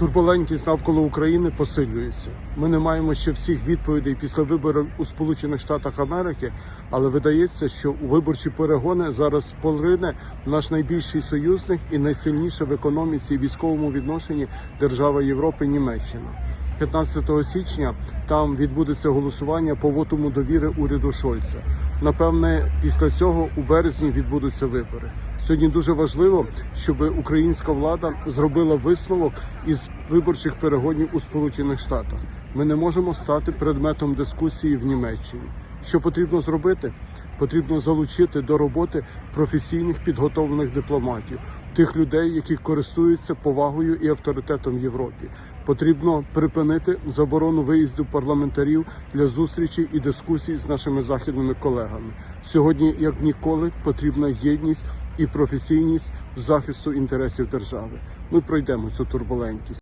Турбулентність навколо України посилюється. Ми не маємо ще всіх відповідей після виборів у Сполучених Штатах Америки, але видається, що у виборчі перегони зараз порине наш найбільший союзник і найсильніша в економіці і військовому відношенні держава Європи Німеччина. 15 січня там відбудеться голосування по вотуму довіри уряду Шольца. Напевне, після цього у березні відбудуться вибори. Сьогодні дуже важливо, щоб українська влада зробила висновок із виборчих перегонів у Сполучених Штатах. Ми не можемо стати предметом дискусії в Німеччині. Що потрібно зробити? Потрібно залучити до роботи професійних підготовлених дипломатів, тих людей, які користуються повагою і авторитетом в Європі. Потрібно припинити заборону виїзду парламентарів для зустрічей і дискусій з нашими західними колегами. Сьогодні, як ніколи, потрібна єдність і професійність в захисту інтересів держави. Ми пройдемо цю турбулентність.